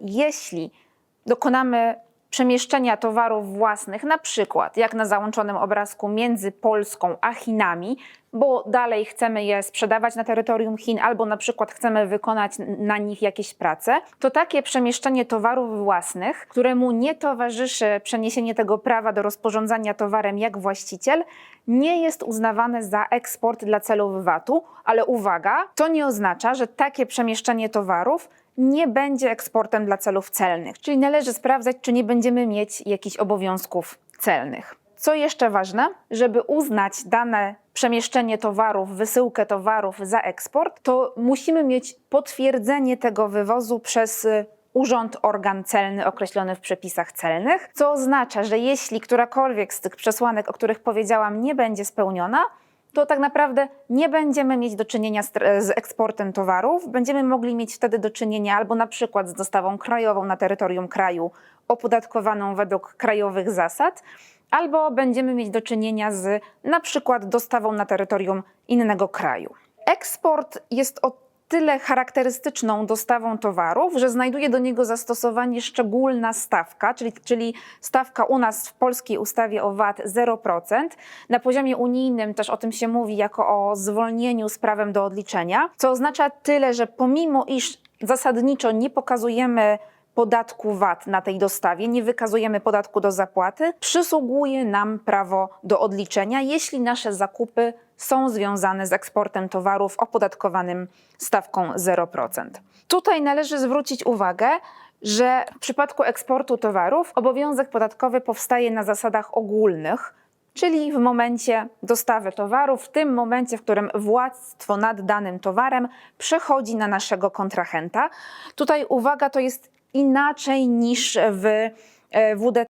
Jeśli dokonamy przemieszczenia towarów własnych, na przykład jak na załączonym obrazku między Polską a Chinami, bo dalej chcemy je sprzedawać na terytorium Chin, albo na przykład chcemy wykonać na nich jakieś prace, to takie przemieszczenie towarów własnych, któremu nie towarzyszy przeniesienie tego prawa do rozporządzania towarem jak właściciel, nie jest uznawane za eksport dla celów VAT-u, ale uwaga, to nie oznacza, że takie przemieszczenie towarów nie będzie eksportem dla celów celnych. Czyli należy sprawdzać, czy nie będziemy mieć jakichś obowiązków celnych. Co jeszcze ważne, żeby uznać dane przemieszczenie towarów, wysyłkę towarów za eksport, to musimy mieć potwierdzenie tego wywozu przez y, urząd, organ celny określony w przepisach celnych, co oznacza, że jeśli którakolwiek z tych przesłanek, o których powiedziałam, nie będzie spełniona, to tak naprawdę nie będziemy mieć do czynienia z, z eksportem towarów. Będziemy mogli mieć wtedy do czynienia albo na przykład z dostawą krajową na terytorium kraju, opodatkowaną według krajowych zasad, albo będziemy mieć do czynienia z na przykład dostawą na terytorium innego kraju. Eksport jest o tyle charakterystyczną dostawą towarów, że znajduje do niego zastosowanie szczególna stawka, czyli, czyli stawka u nas w polskiej ustawie o VAT 0%. Na poziomie unijnym też o tym się mówi jako o zwolnieniu z prawem do odliczenia, co oznacza tyle, że pomimo iż zasadniczo nie pokazujemy podatku VAT na tej dostawie, nie wykazujemy podatku do zapłaty, przysługuje nam prawo do odliczenia, jeśli nasze zakupy są związane z eksportem towarów opodatkowanym stawką 0%. Tutaj należy zwrócić uwagę, że w przypadku eksportu towarów obowiązek podatkowy powstaje na zasadach ogólnych, czyli w momencie dostawy towaru, w tym momencie, w którym władztwo nad danym towarem przechodzi na naszego kontrahenta. Tutaj uwaga, to jest inaczej niż w e, WDT